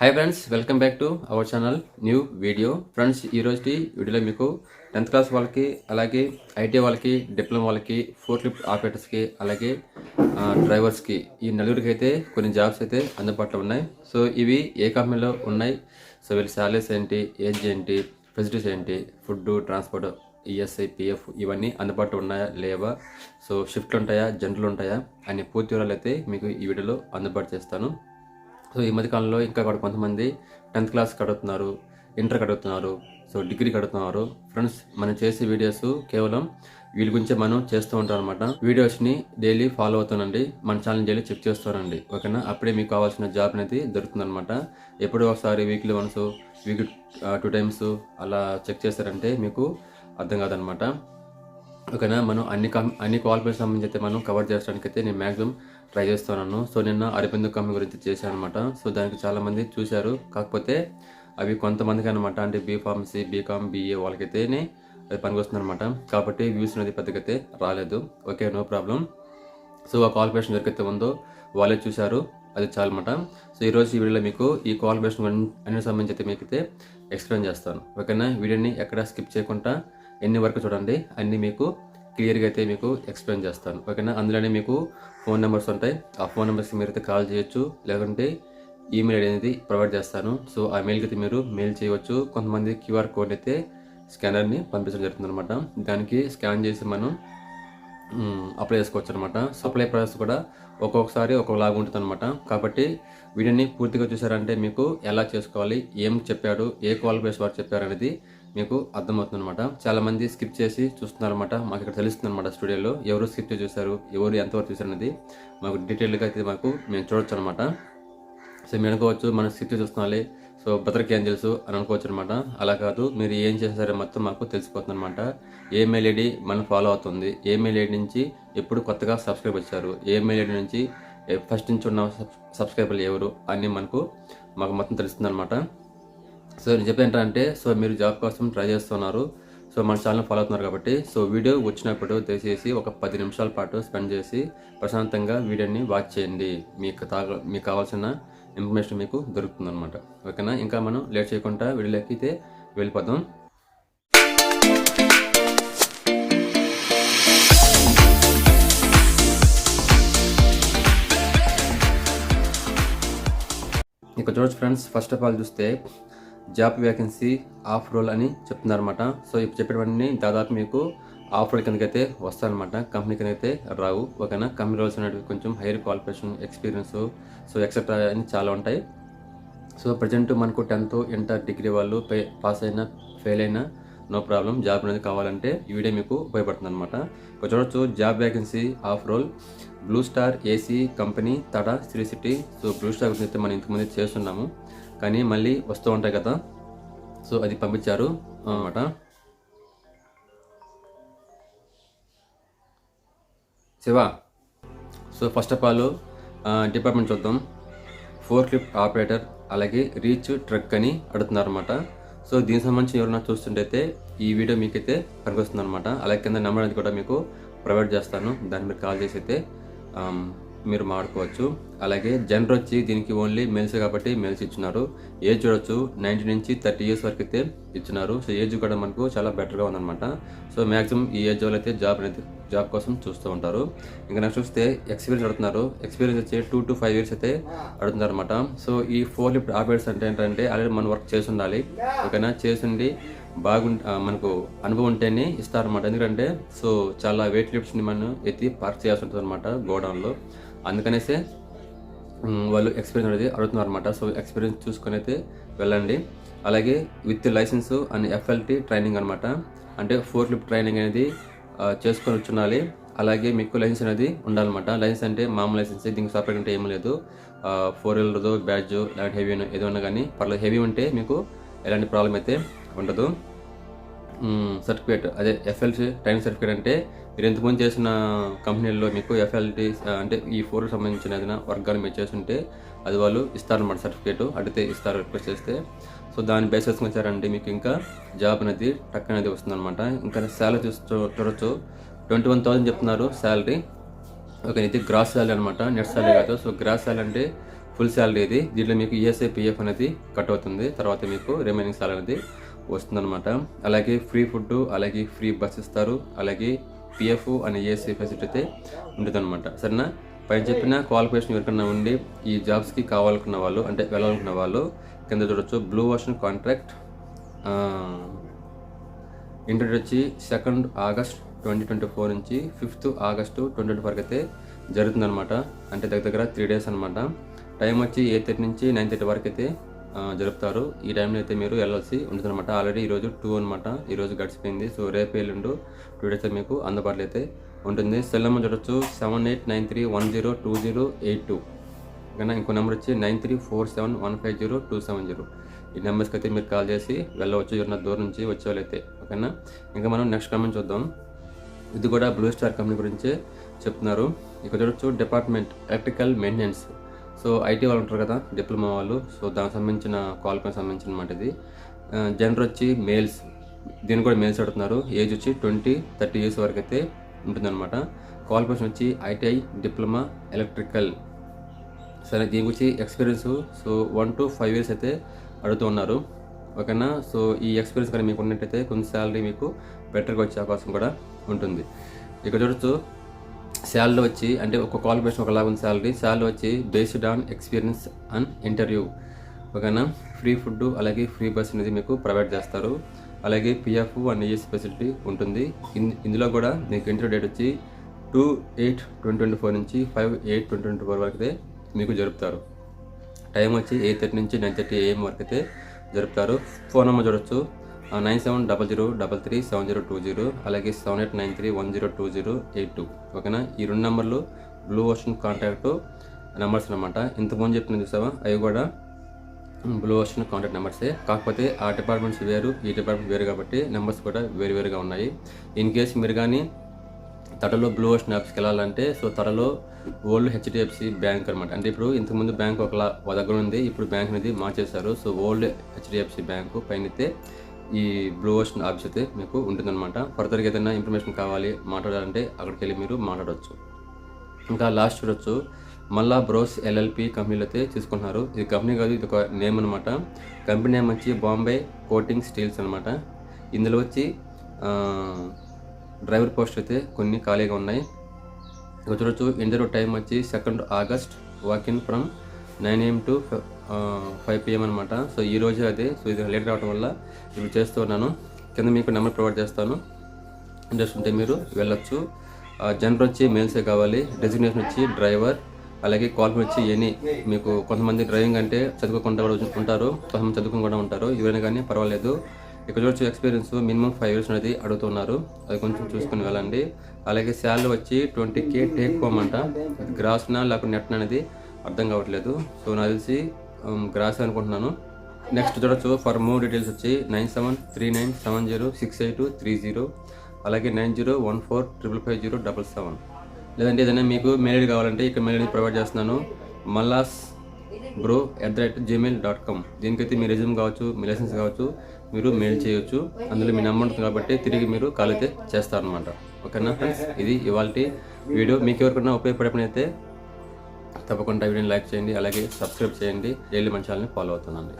Hi friends welcome back to our channel new video friends ఈరోజుకి వీడియోలో మీకు tenth class వాళ్ళకి అలాగే ఐటీ వాళ్ళకి డిప్లొమా వాళ్ళకి ఫోర్ లిఫ్ట్ ఆపరేటర్స్కి అలాగే డ్రైవర్స్కి ఈ నలుగురికి అయితే కొన్ని జాబ్స్ అయితే అందుబాటులో ఉన్నాయి. సో ఇవి ఏ కంపెనీలో ఉన్నాయి? సో వీళ్ళ శాలరీస్ ఏంటి? ఏజ్ ఏంటి? ఫెసిలిటీస్ ఏంటి? ఫుడ్ ట్రాన్స్పోర్ట్ ఈఎస్ఐ పిఎఫ్ ఇవన్నీ అందుబాటులో ఉన్నాయా? లేవా? సో షిఫ్ట్లు ఉంటాయా? జనరల్ ఉంటాయా? అనే పూర్తి వివరాలు అయితే మీకు ఈ వీడియోలో అందుబాటు చేస్తాను. సో ఈ మధ్య కాలంలో ఇంకా కూడా కొంతమంది టెన్త్ క్లాస్ కడుగుతున్నారు ఇంటర్ కడుగుతున్నారు సో డిగ్రీ కడుగుతున్నారు. ఫ్రెండ్స్ మనం చేసే వీడియోస్ కేవలం వీళ్ళ గురించే మనం చేస్తూ ఉంటాం అనమాట వీడియోస్ని డైలీ ఫాలో అవుతానండి మన ఛానల్ డైలీ చెక్ చేస్తానండి ఓకేనా? అప్పుడే మీకు కావాల్సిన జాబ్ అనేది దొరుకుతుందనమాట ఎప్పుడో ఒకసారి weekly once week two times అలా చెక్ చేస్తారంటే మీకు అర్థం కాదనమాట ఓకేనా? మనం అన్ని కం అన్ని క్వాలిఫికేషన్ సంబంధించి అయితే మనం కవర్ చేయడానికి అయితే నేను మ్యాక్సిమం ట్రై చేస్తున్నాను. సో నిన్న అరబిందు కంపెనీ గురించి చేశాను అనమాట సో దానికి చాలామంది చూశారు. కాకపోతే అవి కొంతమందికి అనమాట అంటే బీఫార్మసీ బీకామ్ బీఏ వాళ్ళకైతేనే అది పనికొస్తుంది అనమాట కాబట్టి వ్యూస్ అనేది పెద్దకైతే రాలేదు. ఓకే నో ప్రాబ్లం సో ఆ క్వాలిఫికేషన్ ఎవరికైతే ఉందో వాళ్ళే చూశారు. అది చాలన్నమాట. సో ఈరోజు ఈ వీడియోలో మీకు ఈ క్వాలిఫికేషన్ అన్ని సంబంధించి అయితే మీకైతే ఎక్స్ప్లెయిన్ చేస్తాను. ఓకేనా? వీడియోని ఎక్కడ స్కిప్ చేయకుండా ఎన్ని వరకు చూడండి అన్నీ మీకు క్లియర్గా అయితే మీకు ఎక్స్ప్లెయిన్ చేస్తాను. ఓకేనా? అందులోనే మీకు ఫోన్ నెంబర్స్ ఉంటాయి. ఆ ఫోన్ నెంబర్స్కి మీరు అయితే కాల్ చేయొచ్చు లేకుంటే ఈమెయిల్ ఐడి అనేది ప్రొవైడ్ చేస్తాను. సో ఆ మెయిల్కి అయితే మీరు మెయిల్ చేయవచ్చు. కొంతమంది క్యూఆర్ కోడ్ అయితే స్కానర్ని పంపించడం జరుగుతుంది అనమాట దానికి స్కాన్ చేసి మనం అప్లై చేసుకోవచ్చు అనమాట సప్లై అప్లై ప్రాసెస్ కూడా ఒక్కొక్కసారి ఒక్కొక్కలాగా ఉంటుంది అనమాట కాబట్టి వీడియోని పూర్తిగా చూసారంటే మీకు ఎలా చేసుకోవాలి ఏం చెప్పాడు ఏ క్వాలిఫికేషన్ వారు చెప్పారు అనేది మీకు అర్థమవుతుంది అనమాట చాలా మంది స్కిప్ చేసి చూస్తున్నారు అనమాట మాకు ఇక్కడ తెలుస్తుంది అనమాట స్టూడియోలో. ఎవరు స్కిప్ చేసి చూశారు ఎవరు ఎంతవరకు చూశారు అనేది మాకు డీటెయిల్గా అయితే మాకు మేము చూడొచ్చు అనమాట సో మీరు అనుకోవచ్చు మనం స్కిప్ చేసి చూస్తున్నాలి సో బతరికి ఏం తెలుసు అని అనుకోవచ్చు అనమాట అలా కాదు మీరు ఏం చేశారో మొత్తం మాకు తెలిసిపోతుంది అనమాట ఏ మెయిల్ ఐడి మనం ఫాలో అవుతుంది. ఏ మెయిల్ ఐడి నుంచి ఎప్పుడు కొత్తగా సబ్స్క్రైబ్ వచ్చారు? ఏ మెయిల్ ఐడి నుంచి ఫస్ట్ నుంచి ఉన్న సబ్స్క్రైబర్లు ఎవరు? అని మనకు మాకు మొత్తం తెలుస్తుంది అనమాట సో నేను చెప్పేది ఏంటంటే సో మీరు జాబ్ కోసం ట్రై చేస్తున్నారు సో మన ఛానల్ ఫాలో అవుతున్నారు కాబట్టి సో వీడియో వచ్చినప్పుడు దయచేసి ఒక పది నిమిషాల పాటు స్పెండ్ చేసి ప్రశాంతంగా వీడియోని వాచ్ చేయండి. మీకు తాగ మీకు కావాల్సిన ఇన్ఫర్మేషన్ మీకు దొరుకుతుంది అనమాట ఓకేనా? ఇంకా మనం లేట్ చేయకుండా వీడియోలోకి అయితే వెళ్ళిపోదాం. ఇక చూడొచ్చు ఫ్రెండ్స్ ఫస్ట్ ఆఫ్ ఆల్ చూస్తే జాబ్ వేకెన్సీ ఆఫ్ రోల్ అని చెప్తున్నారన్నమాట. సో ఇప్పుడు చెప్పేటవన్నీ దాదాపు మీకు ఆఫ్ రోల్ కిందకైతే వస్తాయన్నమాట. కంపెనీ కిందకైతే రావు. ఓకేనా కంపెనీ రోల్స్ అనేవి కొంచెం higher qualification experience so etcetera అని చాలా ఉంటాయి. సో ప్రజెంట్ మనకు టెన్త్ ఇంటర్ డిగ్రీ వాళ్ళు పే పాస్ అయినా ఫెయిల్ అయినా నో ప్రాబ్లం జాబ్ అనేది కావాలంటే ఈ వీడియో మీకు ఉపయోగపడుతుంది అనమాట చూడొచ్చు job vacancy off roll Blue Star AC company Tada Sri City so Blue Star గురించి అయితే మనం ఇంతకుముందు చేస్తున్నాము. కానీ మళ్ళీ వస్తూ ఉంటాయి కదా. సో అది పంపించారు. అనమాట Shiva so first of all department చూద్దాం. ఫోర్ క్లిఫ్ట్ ఆపరేటర్ అలాగే రీచ్ ట్రక్ అని అడుగుతున్నారు అనమాట సో దీనికి సంబంధించి ఎవరైనా చూస్తుంటే ఈ వీడియో మీకైతే పనికొస్తుంది అనమాట అలాగే కింద నెంబర్ అనేది కూడా మీకు ప్రొవైడ్ చేస్తాను. దాన్ని మీరు కాల్ చేసి అయితే మీరు మాడుకోవచ్చు అలాగే జనరల్ వచ్చి దీనికి ఓన్లీ మెయిల్స్ కాబట్టి మెయిల్స్ ఇచ్చినారు ఏజ్ చూడొచ్చు. నైన్టీ నుంచి థర్టీ ఇయర్స్ వరకు అయితే ఇచ్చినారు సో ఏజ్ కూడా మనకు చాలా బెటర్గా ఉందన్నమాట. సో మ్యాక్సిమం ఈ ఏజ్ వాళ్ళు అయితే జాబ్ అనేది జాబ్ కోసం చూస్తూ ఉంటారు. ఇంకా నెక్స్ట్ చూస్తే ఎక్స్పీరియన్స్ అడుగుతున్నారు. ఎక్స్పీరియన్స్ వచ్చి టూ టు ఫైవ్ ఇయర్స్ అయితే అడుగుతున్నారు అనమాట సో ఈ ఫోర్ లిఫ్ట్ ఆపరేట్స్ అంటే ఏంటంటే ఆల్రెడీ మనం వర్క్ చేసి ఉండాలి. ఓకేనా? చేసిండి బాగు మనకు అనుభవం ఉంటేనే ఇస్తారనమాట ఎందుకంటే సో చాలా వెయిట్ లిఫ్ట్స్ని మనం ఎత్తి పార్క్ చేయాల్సి ఉంటుంది అనమాట గోడౌన్లో. అందుకనేసే వాళ్ళు ఎక్స్పీరియన్స్ అనేది అడుగుతున్నారు అనమాట సో ఎక్స్పీరియన్స్ చూసుకొని అయితే వెళ్ళండి. అలాగే with licence and FLT training అనమాట అంటే ఫోర్ లిఫ్ట్ ట్రైనింగ్ అనేది చేసుకొని వచ్చుండాలి. అలాగే మీకు లైసెన్స్ అనేది ఉండాలన్నమాట. లైసెన్స్ అంటే మామూలు లైసెన్స్ దీనికి సపరేట్ అంటే ఏమీ లేదు. ఫోర్ వీలర్దో బ్యాడ్జ్ లేదంటే హెవీ ఏదో ఉన్నా కానీ పర్లేదు. హెవీ ఉంటే మీకు ఎలాంటి ప్రాబ్లం అయితే ఉండదు. సర్టిఫికేట్ అదే ఎఫ్ఎల్సి ట్రైనింగ్ సర్టిఫికేట్ అంటే మీరు ఎంతమంది చేసిన కంపెనీల్లో మీకు ఎఫ్ఎల్టీ అంటే ఈ ఫోర్ సంబంధించిన ఏదైనా వర్గాలు మీరు చేస్తుంటే అది వాళ్ళు ఇస్తారన్నమాట సర్టిఫికేట్. అడిగితే ఇస్తారు రిక్వెస్ట్ చేస్తే. సో దాని బేసిస్ వచ్చారంటే మీకు ఇంకా జాబ్ అనేది టక్ అనేది వస్తుందన్నమాట. ఇంకా శాలరీ చూసి చూడొచ్చు. ట్వంటీ వన్ థౌసండ్ చెప్తున్నారు శాలరీ. ఓకే ఇది గ్రాస్ శాలరీ అనమాట నెట్ శాలరీ కాదు. సో గ్రాస్ శాలరీ అంటే ఫుల్ శాలరీ ఇది. దీంట్లో మీకు ఈఎస్ఐ పిఎఫ్ అనేది కట్ అవుతుంది. తర్వాత మీకు రిమైనింగ్ శాలరీ అనేది వస్తుందన్నమాట. అలాగే ఫ్రీ ఫుడ్ అలాగే ఫ్రీ బస్ ఇస్తారు. అలాగే పిఎఫ్ అనే ఏసీ ఫెసిలిటీ అయితే ఉంటుందన్నమాట. సరేనా? పైన చెప్పిన క్వాలిఫికేషన్ ఎవరికన్నా ఉండి ఈ జాబ్స్కి కావాలనుకున్న వాళ్ళు అంటే వెళ్ళాలనుకున్న వాళ్ళు కింద చూడొచ్చు. బ్లూ ఓషన్ కాంట్రాక్ట్ ఇంటర్వ్యూ వచ్చి second August twenty twenty four నుంచి ఫిఫ్త్ ఆగస్టు ట్వంటీ ట్వంటీ ఫోర్కి అయితే జరుగుతుందనమాట అంటే దగ్గర దగ్గర త్రీ డేస్ అనమాట టైం వచ్చి ఎయిట్ థర్టీ నుంచి నైన్ థర్టీ వరకు అయితే జరుపుతారు. ఈ టైంలో అయితే మీరు వెళ్ళాల్సి ఉంటుందన్నమాట. ఆల్రెడీ ఈరోజు టూ అనమాట ఈరోజు గడిచిపోయింది. సో రేపు ఎల్లుండు టూ డేస్ అయితే మీకు అందుబాటులో అయితే ఉంటుంది. సెల్ నెంబర్ చూడొచ్చు. Seven eight nine three one zero two zero eight two ఓకేనా? ఇంకో నెంబర్ వచ్చి nine three four seven one five zero two seven zero ఈ నెంబర్స్కి అయితే మీరు కాల్ చేసి వెళ్ళవచ్చు. ఎవరన్నా దూరం నుంచి వచ్చేవాళ్ళైతే. ఓకేనా? ఇంకా మనం నెక్స్ట్ కమెంట్ చూద్దాం. ఇది కూడా బ్లూ స్టార్ కంపెనీ గురించే చెప్తున్నారు. ఇక్కడ చూడొచ్చు department electrical maintenance so IT వాళ్ళు ఉంటారు కదా డిప్లొమా వాళ్ళు. సో దానికి సంబంధించిన క్వాలిఫైకి సంబంధించిన మాట ఇది. జెండర్ వచ్చి మేల్స్ దీన్ని కూడా మేల్స్ అడుగుతున్నారు ఏజ్ వచ్చి ట్వంటీ థర్టీ ఇయర్స్ వరకు అయితే ఉంటుందన్నమాట క్వాలిఫికేషన్ వచ్చి ఐటీఐ డిప్లొమా ఎలక్ట్రికల్. సరే దీని గురించి experience so one to five years అయితే అడుగుతూ ఉన్నారు. ఓకేనా? సో ఈ ఎక్స్పీరియన్స్ కానీ మీకు ఉన్నట్టయితే కొంచెం శాలరీ మీకు బెటర్గా వచ్చే అవకాశం కూడా ఉంటుంది. ఇక్కడ చూడొచ్చు శాలరీ వచ్చి అంటే ఒక క్వాలిఫికేషన్ ఒకలాగా ఉంది శాలరీ. శాలరీ వచ్చి based on experience and interview ఓకేనా? ఫ్రీ ఫుడ్ అలాగే ఫ్రీ బస్ అనేది మీకు ప్రొవైడ్ చేస్తారు. అలాగే పిఎఫ్ అండ్ ఏఎస్ ఫెసిలిటీ ఉంటుంది. ఇందులో కూడా మీకు ఇంటర్వ్యూ డేట్ వచ్చి two eight twenty twenty four నుంచి five eight twenty twenty four వరకు అయితే మీకు జరుపుతారు. టైం వచ్చి ఎయిట్ థర్టీ నుంచి నైన్ థర్టీ ఏఎం వరకు అయితే జరుపుతారు. ఫోన్ నెంబర్ చూడొచ్చు. Nine seven double zero double three seven zero two zero అలాగే seven eight nine three one zero two zero eight two. ఓకేనా? ఈ రెండు నెంబర్లు బ్లూ ఓషన్ కాంటాక్ట్ నెంబర్స్ అనమాట ఇంతకుముందు చెప్పిన చూసావా? అవి కూడా బ్లూ ఓషన్ కాంటాక్ట్ నెంబర్సే కాకపోతే ఆ డిపార్ట్మెంట్స్ వేరు ఈ డిపార్ట్మెంట్ వేరు కాబట్టి నెంబర్స్ కూడా వేరు వేరుగా ఉన్నాయి. ఇన్ కేస్ మీరు కానీ తడలో బ్లూ ఓషన్ యాప్స్కి వెళ్ళాలంటే సో తడలో ఓల్డ్ హెచ్డిఎఫ్సి బ్యాంక్ అనమాట అంటే ఇప్పుడు ఇంతకుముందు బ్యాంక్ ఒకలా ఒక దగ్గర ఉంది ఇప్పుడు బ్యాంక్ అనేది మార్చేశారు. సో ఓల్డ్ హెచ్డిఎఫ్సి బ్యాంకు పైన అయితే ఈ బ్లూ ఓషన్ ఆఫీస్ అయితే మీకు ఉంటుందన్నమాట. ఫర్దర్గా ఏదైనా ఇన్ఫర్మేషన్ కావాలి మాట్లాడాలంటే అక్కడికి వెళ్ళి మీరు మాట్లాడవచ్చు ఇంకా లాస్ట్ చూడొచ్చు. మళ్ళా బ్రోస్ ఎల్ఎల్పి కంపెనీలు అయితే తీసుకుంటున్నారు. ఇది కంపెనీ కాదు ఇది ఒక నేమ్ అనమాట కంపెనీ నేమ్ వచ్చి బాంబే కోటింగ్ స్టీల్స్ అనమాట ఇందులో వచ్చి డ్రైవర్ పోస్ట్ అయితే కొన్ని ఖాళీగా ఉన్నాయి. చూడొచ్చు. ఇంటర్వ్యూ టైం వచ్చి second August walk in from nine AM to five PM అనమాట సో ఈ రోజు అది. సో ఇది లేట్ రావడం వల్ల ఇప్పుడు చేస్తూ ఉన్నాను. కింద మీకు నెంబర్ ప్రొవైడ్ చేస్తాను. ఇంట్రెస్ట్ ఉంటే మీరు వెళ్ళొచ్చు. జనరల్ వచ్చి మెయిల్సే కావాలి డెసిగ్నేషన్ వచ్చి డ్రైవర్ అలాగే క్వాలిఫై వచ్చి ఎనీ మీకు కొంతమంది డ్రైవింగ్ అంటే చదువుకోకుండా కూడా ఉంటారు. కొంతమంది చదువుకోకుండా ఉంటారు. ఎవరైనా కానీ పర్వాలేదు. ఇక్కడ చూడొచ్చు ఎక్స్పీరియన్స్ మినిమం ఫైవ్ ఇయర్స్ అనేది అడుగుతున్నారు. అది కొంచెం చూసుకొని వెళ్ళండి. అలాగే శాలరీ వచ్చి ట్వంటీ కే టేక్ హోమ్ అంట. గ్రాస్నా లేకపోతే నెట్ అనేది అర్థం కావట్లేదు. సో నాకు తెలిసి గ్రాస్ అనుకుంటున్నాను. నెక్స్ట్ చూడొచ్చు. ఫర్ మోర్ డీటెయిల్స్ వచ్చి nine seven three nine seven zero six eight three zero అలాగే nine zero one four triple five zero double seven లేదంటే ఏదైనా మీకు మెయిల్ ఐడి కావాలంటే ఇక్కడ మెయిల్ ఐడి ప్రొవైడ్ చేస్తున్నాను. Mallas bro at the rate Gmail dot com దీనికైతే మీ resume కావచ్చు మీ లైసెన్స్ కావచ్చు మీరు మెయిల్ చేయొచ్చు. అందులో మీ నెంబర్ ఉంటుంది కాబట్టి తిరిగి మీరు కాల్ అయితే చేస్తారనమాట ఓకేనా ఫ్రెండ్స్ ఇది ఇవాళ వీడియో మీకు ఎవరికైనా ఉపయోగపడే పని అయితే తప్పకుండా వీడియోని లైక్ చేయండి అలాగే సబ్స్క్రైబ్ చేయండి. డైలీ మన ఛానల్ని ఫాలో అవుతుందండి